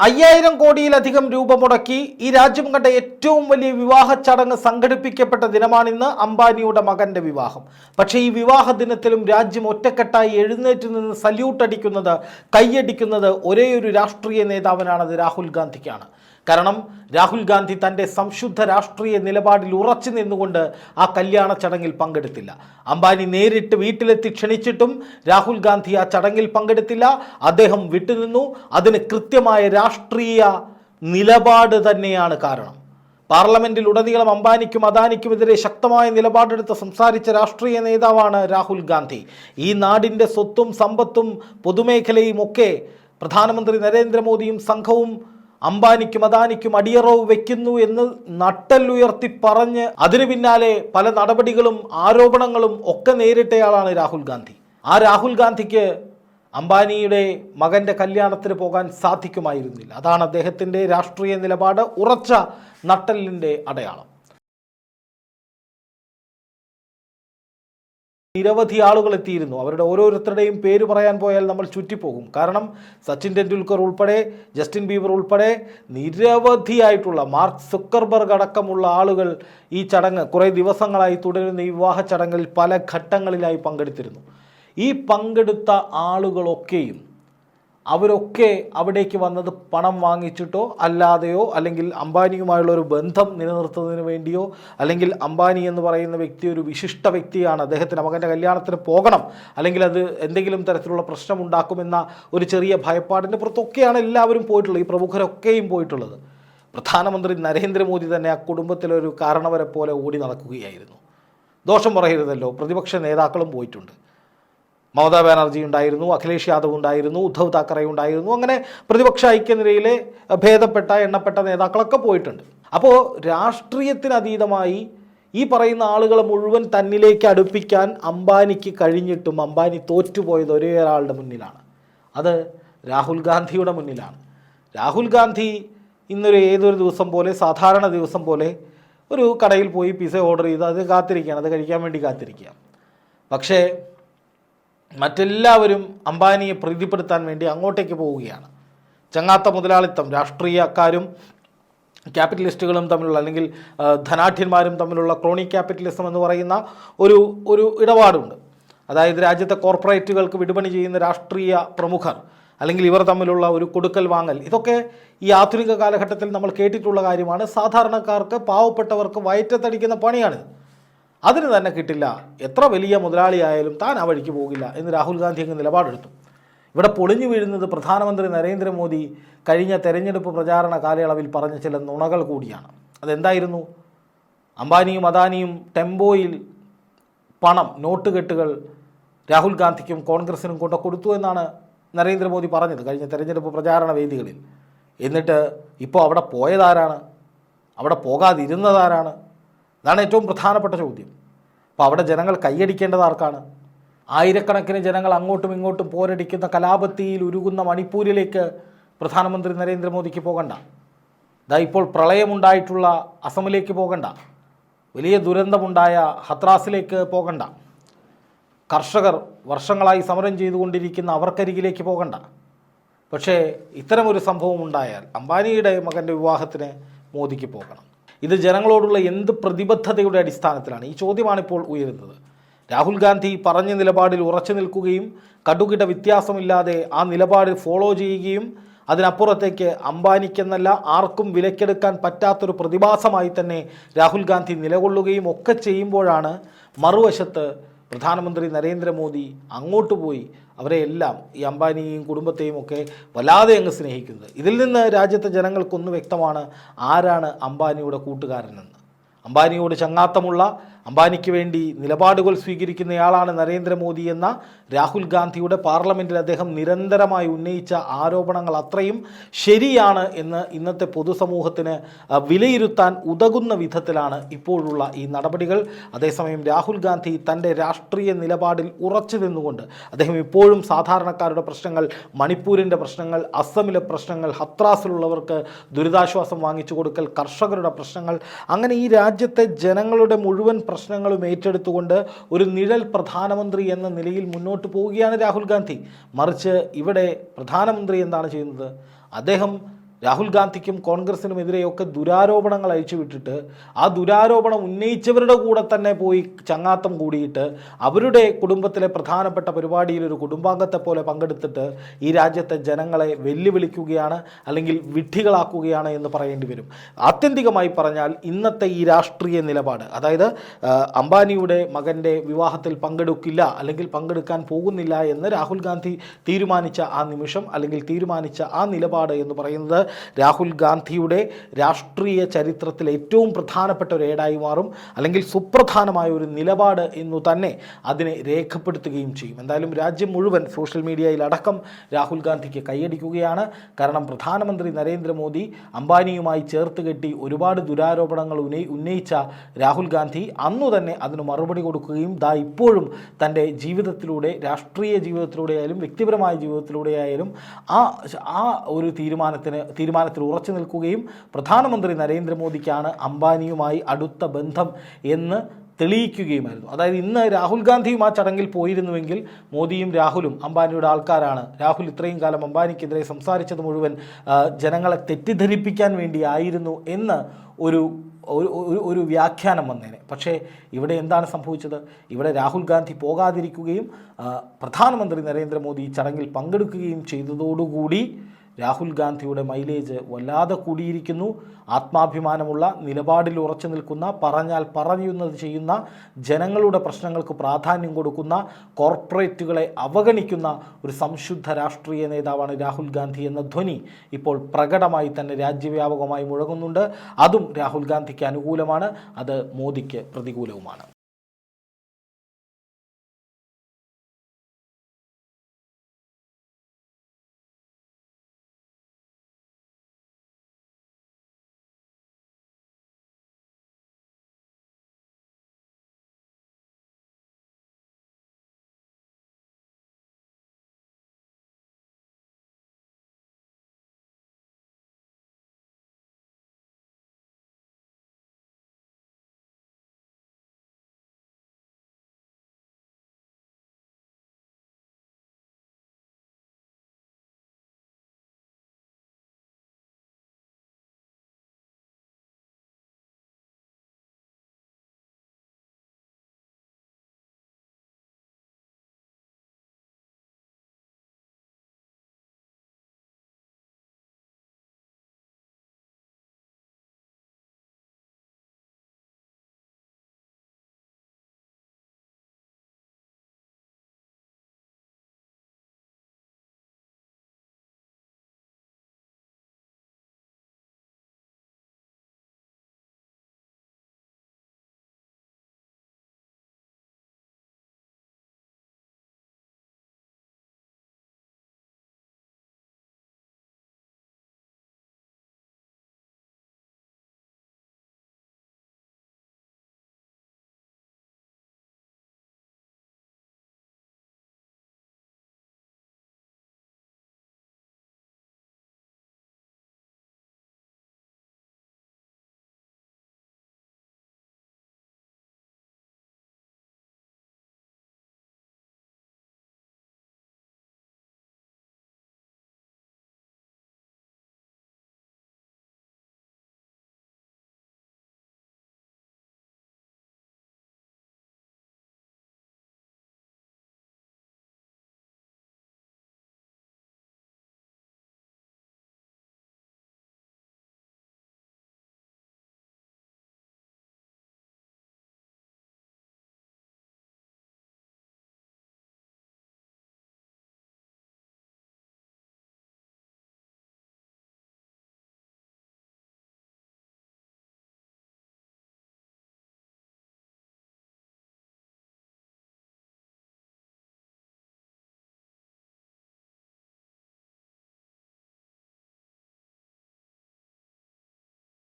അയ്യായിരം കോടിയിലധികം രൂപ മുടക്കി ഈ രാജ്യം കണ്ട ഏറ്റവും വലിയ വിവാഹ ചടങ്ങ് സംഘടിപ്പിക്കപ്പെട്ട ദിനമാണിന്ന് അംബാനിയുടെ മകന്റെ വിവാഹം. പക്ഷേ ഈ വിവാഹ ദിനത്തിലും രാജ്യം ഒറ്റക്കെട്ടായി എഴുന്നേറ്റ് നിന്ന് സല്യൂട്ട് അടിക്കുന്നത് കൈയടിക്കുന്നത് ഒരേയൊരു ഒരു രാഷ്ട്രീയ നേതാവിനാണത് രാഹുൽ ഗാന്ധിക്കാണ്. കാരണം രാഹുൽ ഗാന്ധി തന്റെ സംശുദ്ധ രാഷ്ട്രീയ നിലപാടിൽ ഉറച്ചു നിന്നുകൊണ്ട് ആ കല്യാണ ചടങ്ങിൽ പങ്കെടുത്തില്ല. അംബാനി നേരിട്ട് വീട്ടിലെത്തി ക്ഷണിച്ചിട്ടും രാഹുൽ ഗാന്ധി ആ ചടങ്ങിൽ പങ്കെടുത്തില്ല. അദ്ദേഹം വിട്ടുനിന്നു. അതിന് കൃത്യമായ രാഷ്ട്രീയ നിലപാട് തന്നെയാണ് കാരണം. പാർലമെന്റിൽ ഉടനീളം അംബാനിക്കും അദാനിക്കുമെതിരെ ശക്തമായ നിലപാടെടുത്ത് സംസാരിച്ച രാഷ്ട്രീയ നേതാവാണ് രാഹുൽ ഗാന്ധി. ഈ നാടിന്റെ സ്വത്തും സമ്പത്തും പൊതുമേഖലയും ഒക്കെ പ്രധാനമന്ത്രി നരേന്ദ്രമോദിയും സംഘവും അംബാനിക്കും അദാനിക്കും അടിയറവ് വെക്കുന്നു എന്ന് നട്ടല്ലുയർത്തി പറഞ്ഞ് അതിനു പിന്നാലെ പല നടപടികളും ആരോപണങ്ങളും ഒക്കെ നേരിട്ടയാളാണ് രാഹുൽ ഗാന്ധി. ആ രാഹുൽ ഗാന്ധിക്ക് അംബാനിയുടെ മകന്റെ കല്യാണത്തിന് പോകാൻ സാധിക്കുമായിരുന്നില്ല. അതാണ് അദ്ദേഹത്തിന്റെ രാഷ്ട്രീയ നിലപാട് ഉറച്ച നട്ടലിന്റെ അടയാളം. നിരവധി ആളുകൾ എത്തിയിരുന്നു. അവരുടെ ഓരോരുത്തരുടെയും പേര് പറയാൻ പോയാൽ നമ്മൾ ചുറ്റിപ്പോകും. കാരണം സച്ചിൻ ടെണ്ടുൽക്കർ ഉൾപ്പെടെ ജസ്റ്റിൻ ബീബർ ഉൾപ്പെടെ നിരവധിയായിട്ടുള്ള മാർക്ക് സുക്കർബർഗ് അടക്കമുള്ള ആളുകൾ ഈ ചടങ്ങ് കുറേ ദിവസങ്ങളായി തുടരുന്ന ഈ വിവാഹ ചടങ്ങിൽ പല ഘട്ടങ്ങളിലായി പങ്കെടുത്തിരുന്നു. ഈ പങ്കെടുത്ത ആളുകളൊക്കെയും അവരൊക്കെ അവിടേക്ക് വന്നത് പണം വാങ്ങിച്ചിട്ടോ അല്ലാതെയോ അല്ലെങ്കിൽ അംബാനിയുമായുള്ള ഒരു ബന്ധം നിലനിർത്തുന്നതിന് വേണ്ടിയോ അല്ലെങ്കിൽ അംബാനി എന്ന് പറയുന്ന വ്യക്തി ഒരു വിശിഷ്ട വ്യക്തിയാണ്. അദ്ദേഹത്തിന്റെ മകന്റെ കല്യാണത്തിന് പോകണം. അല്ലെങ്കിൽ അത് എന്തെങ്കിലും തരത്തിലുള്ള പ്രശ്നം ഉണ്ടാക്കുമെന്ന ഒരു ചെറിയ ഭയപ്പാടിന്റെ പുറത്തൊക്കെയാണ് എല്ലാവരും പോയിട്ടുള്ളത്. ഈ പ്രമുഖരൊക്കെയും പോയിട്ടുള്ളത്. പ്രധാനമന്ത്രി നരേന്ദ്രമോദി തന്നെ ആ കുടുംബത്തിലൊരു കാരണവരെ പോലെ ഓടി നടക്കുകയായിരുന്നു. ദോഷം പറയരുതല്ലോ. പ്രതിപക്ഷ നേതാക്കളും പോയിട്ടുണ്ട്. മമതാ ബാനർജി ഉണ്ടായിരുന്നു അഖിലേഷ് യാദവ് ഉണ്ടായിരുന്നു ഉദ്ധവ് താക്കറെ ഉണ്ടായിരുന്നു. അങ്ങനെ പ്രതിപക്ഷ ഐക്യനിരയിലെ ഭേദപ്പെട്ട എണ്ണപ്പെട്ട നേതാക്കളൊക്കെ പോയിട്ടുണ്ട്. അപ്പോൾ രാഷ്ട്രീയത്തിനതീതമായി ഈ പറയുന്ന ആളുകളെ മുഴുവൻ തന്നിലേക്ക് അടുപ്പിക്കാൻ അംബാനിക്ക് കഴിഞ്ഞിട്ടും അംബാനി തോറ്റുപോയത് ഒരേ ഒരാളുടെ മുന്നിലാണ്. അത് രാഹുൽ ഗാന്ധിയുടെ മുന്നിലാണ്. രാഹുൽ ഗാന്ധി ഇന്നൊരു ഏതൊരു ദിവസം പോലെ സാധാരണ ദിവസം പോലെ ഒരു കടയിൽ പോയി പിസ ഓർഡർ ചെയ്ത് അത് കാത്തിരിക്കുകയാണ് അത് കഴിക്കാൻ വേണ്ടി കാത്തിരിക്കുക പക്ഷേ മറ്റെല്ലാവരും അംബാനിയെ പ്രീതിപ്പെടുത്താൻ വേണ്ടി അങ്ങോട്ടേക്ക് പോവുകയാണ്. ചങ്ങാത്ത മുതലാളിത്തം രാഷ്ട്രീയക്കാരും ക്യാപിറ്റലിസ്റ്റുകളും തമ്മിലുള്ള അല്ലെങ്കിൽ ധനാഠ്യന്മാരും തമ്മിലുള്ള ക്രോണി ക്യാപിറ്റലിസം എന്ന് പറയുന്ന ഒരു ഒരു ഇടപാടുണ്ട്. അതായത് രാജ്യത്തെ കോർപ്പറേറ്റുകൾക്ക് വിടുപണി ചെയ്യുന്ന രാഷ്ട്രീയ പ്രമുഖർ അല്ലെങ്കിൽ ഇവർ തമ്മിലുള്ള ഒരു കൊടുക്കൽ വാങ്ങൽ ഇതൊക്കെ ഈ ആധുനിക കാലഘട്ടത്തിൽ നമ്മൾ കേട്ടിട്ടുള്ള കാര്യമാണ്. സാധാരണക്കാർക്ക് പാവപ്പെട്ടവർക്ക് വയറ്റത്തടിക്കുന്ന പണിയാണിത്. അതിന് തന്നെ കിട്ടില്ല. എത്ര വലിയ മുതലാളിയായാലും താൻ ആ വഴിക്ക് പോകില്ല എന്ന് രാഹുൽ ഗാന്ധി അങ്ങ് നിലപാടെടുത്തു. ഇവിടെ പൊളിഞ്ഞു വീഴുന്നത് പ്രധാനമന്ത്രി നരേന്ദ്രമോദി കഴിഞ്ഞ തെരഞ്ഞെടുപ്പ് പ്രചാരണ കാലയളവിൽ പറഞ്ഞ ചില നുണകൾ കൂടിയാണ്. അതെന്തായിരുന്നു? അംബാനിയും അദാനിയും ടെമ്പോയിൽ പണം നോട്ടുകെട്ടുകൾ രാഹുൽ ഗാന്ധിക്കും കോൺഗ്രസിനും കൊണ്ട കൊടുത്തു എന്നാണ് നരേന്ദ്രമോദി പറഞ്ഞത് കഴിഞ്ഞ തെരഞ്ഞെടുപ്പ് പ്രചാരണ വേദികളിൽ. എന്നിട്ട് ഇപ്പോൾ അവിടെ പോയതാരാണ്? അവിടെ പോകാതിരുന്നതാരാണ്? ഇതാണ് ഏറ്റവും പ്രധാനപ്പെട്ട ചോദ്യം. അപ്പോൾ അവിടെ ജനങ്ങൾ കൈയടിക്കേണ്ടത് ആർക്കാണ്? ആയിരക്കണക്കിന് ജനങ്ങൾ അങ്ങോട്ടും ഇങ്ങോട്ടും പോരടിക്കുന്ന കലാപത്തിയിൽ ഉരുകുന്ന മണിപ്പൂരിലേക്ക് പ്രധാനമന്ത്രി നരേന്ദ്രമോദിക്ക് പോകണ്ട. ഇതാ ഇപ്പോൾ പ്രളയമുണ്ടായിട്ടുള്ള അസമിലേക്ക് പോകണ്ട. വലിയ ദുരന്തമുണ്ടായ ഹത്രാസിലേക്ക് പോകണ്ട. കർഷകർ വർഷങ്ങളായി സമരം ചെയ്തുകൊണ്ടിരിക്കുന്ന അവർക്കരികിലേക്ക് പോകണ്ട. പക്ഷേ ഇത്തരമൊരു സംഭവം ഉണ്ടായാൽ അംബാനിയുടെ മകന്റെ വിവാഹത്തിന് മോദിക്ക് പോകണം. ഇത് ജനങ്ങളോടുള്ള എന്ത് പ്രതിബദ്ധതയുടെ അടിസ്ഥാനത്തിലാണ്? ഈ ചോദ്യമാണ് ഇപ്പോൾ ഉയരുന്നത്. രാഹുൽ ഗാന്ധി പറഞ്ഞ നിലപാടിൽ ഉറച്ചു നിൽക്കുകയും കടുകിട വ്യത്യാസമില്ലാതെ ആ നിലപാട് ഫോളോ ചെയ്യുകയും അതിനപ്പുറത്തേക്ക് അംബാനിക്കെന്നല്ല ആർക്കും വിലക്കെടുക്കാൻ പറ്റാത്തൊരു പ്രതിഭാസമായി തന്നെ രാഹുൽ ഗാന്ധി നിലകൊള്ളുകയും ഒക്കെ ചെയ്യുമ്പോഴാണ് മറുവശത്ത് പ്രധാനമന്ത്രി നരേന്ദ്രമോദി അങ്ങോട്ട് പോയി അവരെ എല്ലാം ഈ അംബാനിയെയും കുടുംബത്തെയും ഒക്കെ വല്ലാതെ അങ്ങ് സ്നേഹിക്കുന്നത്. ഇതിൽ നിന്ന് രാജ്യത്തെ ജനങ്ങൾക്കൊന്ന് വ്യക്തമാണ് ആരാണ് അംബാനിയുടെ കൂട്ടുകാരനെന്ന്. അംബാനിയോട് ചങ്ങാത്തമുള്ള അംബാനിക്ക് വേണ്ടി നിലപാടുകൾ സ്വീകരിക്കുന്നയാളാണ് നരേന്ദ്രമോദി എന്ന രാഹുൽ ഗാന്ധിയുടെ പാർലമെന്റിൽ അദ്ദേഹം നിരന്തരമായി ഉന്നയിച്ച ആരോപണങ്ങൾ അത്രയും ശരിയാണ് എന്ന് ഇന്നത്തെ പൊതുസമൂഹത്തിന് വിലയിരുത്താൻ ഉതകുന്ന വിധത്തിലാണ് ഇപ്പോഴുള്ള ഈ നടപടികൾ. അതേസമയം രാഹുൽ ഗാന്ധി തന്റെ രാഷ്ട്രീയ നിലപാടിൽ ഉറച്ചു നിന്നുകൊണ്ട് അദ്ദേഹം ഇപ്പോഴും സാധാരണക്കാരുടെ പ്രശ്നങ്ങൾ മണിപ്പൂരിന്റെ പ്രശ്നങ്ങൾ അസമിലെ പ്രശ്നങ്ങൾ ഹത്രാസിലുള്ളവർക്ക് ദുരിതാശ്വാസം വാങ്ങിച്ചു കൊടുക്കൽ കർഷകരുടെ പ്രശ്നങ്ങൾ അങ്ങനെ ഈ രാജ്യത്തെ ജനങ്ങളുടെ മുഴുവൻ പ്രശ്നങ്ങളും ഏറ്റെടുത്തുകൊണ്ട് ഒരു നിഴൽ പ്രധാനമന്ത്രി എന്ന നിലയിൽ മുന്നോട്ട് പോവുകയാണ് രാഹുൽ ഗാന്ധി. മറിച്ച് ഇവിടെ പ്രധാനമന്ത്രി എന്താണ് ചെയ്യുന്നത്? അദ്ദേഹം രാഹുൽ ഗാന്ധിക്കും കോൺഗ്രസിനും എതിരെയൊക്കെ ദുരാരോപണങ്ങൾ അയച്ചുവിട്ടിട്ട് ആ ദുരാരോപണം ഉന്നയിച്ചവരുടെ കൂടെ തന്നെ പോയി ചങ്ങാത്തം കൂടിയിട്ട് അവരുടെ കുടുംബത്തിലെ പ്രധാനപ്പെട്ട പരിപാടിയിൽ ഒരു കുടുംബാംഗത്തെ പോലെ പങ്കെടുത്തിട്ട് ഈ രാജ്യത്തെ ജനങ്ങളെ വെല്ലുവിളിക്കുകയാണ് അല്ലെങ്കിൽ വിഡ്ഢികളാക്കുകയാണ് എന്ന് പറയേണ്ടി വരും. ആത്യന്തികമായി പറഞ്ഞാൽ ഇന്നത്തെ ഈ രാഷ്ട്രീയ നിലപാട് അതായത് അംബാനിയുടെ മകന്റെ വിവാഹത്തിൽ പങ്കെടുക്കില്ല അല്ലെങ്കിൽ പങ്കെടുക്കാൻ പോകുന്നില്ല എന്ന് രാഹുൽ ഗാന്ധി തീരുമാനിച്ച ആ നിമിഷം അല്ലെങ്കിൽ തീരുമാനിച്ച ആ നിലപാട് എന്ന് പറയുന്നത് രാഹുൽ ഗാന്ധിയുടെ രാഷ്ട്രീയ ചരിത്രത്തിൽ ഏറ്റവും പ്രധാനപ്പെട്ട ഒരു ഏടായി മാറും. അല്ലെങ്കിൽ സുപ്രധാനമായ ഒരു നിലപാട് എന്നു തന്നെ അതിനെ രേഖപ്പെടുത്തുകയും ചെയ്യും. എന്തായാലും രാജ്യം മുഴുവൻ സോഷ്യൽ മീഡിയയിലടക്കം രാഹുൽ ഗാന്ധിക്ക് കൈയടിക്കുകയാണ്. കാരണം പ്രധാനമന്ത്രി നരേന്ദ്രമോദി അംബാനിയുമായി ചേർത്ത് കെട്ടി ഒരുപാട് ദുരാരോപണങ്ങൾ ഉന്നയി ഉന്നയിച്ച രാഹുൽ ഗാന്ധി അന്നു തന്നെ അതിന് മറുപടി കൊടുക്കുകയും ദാ ഇപ്പോഴും തന്റെ ജീവിതത്തിലൂടെ രാഷ്ട്രീയ ജീവിതത്തിലൂടെ ആയാലും വ്യക്തിപരമായ ജീവിതത്തിലൂടെ ആയാലും ആ ആ ഒരു തീരുമാനത്തിന് തീരുമാനത്തിൽ ഉറച്ചു നിൽക്കുകയും പ്രധാനമന്ത്രി നരേന്ദ്രമോദിക്കാണ് അംബാനിയുമായി അടുത്ത ബന്ധം എന്ന് തെളിയിക്കുകയുമായിരുന്നു. അതായത് ഇന്ന് രാഹുൽ ഗാന്ധിയും ആ ചടങ്ങിൽ പോയിരുന്നുവെങ്കിൽ മോദിയും രാഹുലും അംബാനിയുടെ ആൾക്കാരാണ്. രാഹുൽ ഇത്രയും കാലം അംബാനിക്കെതിരെ സംസാരിച്ചത് മുഴുവൻ ജനങ്ങളെ തെറ്റിദ്ധരിപ്പിക്കാൻ വേണ്ടിയായിരുന്നു എന്ന് ഒരു ഒരു ഒരു- വ്യാഖ്യാനം വന്നേനെ. പക്ഷേ ഇവിടെ എന്താണ് സംഭവിച്ചത്? ഇവിടെ രാഹുൽ ഗാന്ധി പോകാതിരിക്കുകയും പ്രധാനമന്ത്രി നരേന്ദ്രമോദി ഈ ചടങ്ങിൽ പങ്കെടുക്കുകയും ചെയ്തതോടുകൂടി രാഹുൽ ഗാന്ധിയുടെ മൈലേജ് വല്ലാതെ കൂടിയിരിക്കുന്നു. ആത്മാഭിമാനമുള്ള നിലപാടിൽ ഉറച്ചു നിൽക്കുന്ന പറഞ്ഞാൽ പറയുന്നത് ചെയ്യുന്ന ജനങ്ങളുടെ പ്രശ്നങ്ങൾക്ക് പ്രാധാന്യം കൊടുക്കുന്ന കോർപ്പറേറ്റുകളെ അവഗണിക്കുന്ന ഒരു സംശുദ്ധ രാഷ്ട്രീയ നേതാവാണ് രാഹുൽ ഗാന്ധി എന്ന ധ്വനി ഇപ്പോൾ പ്രകടമായി തന്നെ രാജ്യവ്യാപകമായി മുഴങ്ങുന്നുണ്ട്. അതും രാഹുൽ ഗാന്ധിക്ക് അനുകൂലമാണ്. അത് മോദിക്ക് പ്രതികൂലവുമാണ്.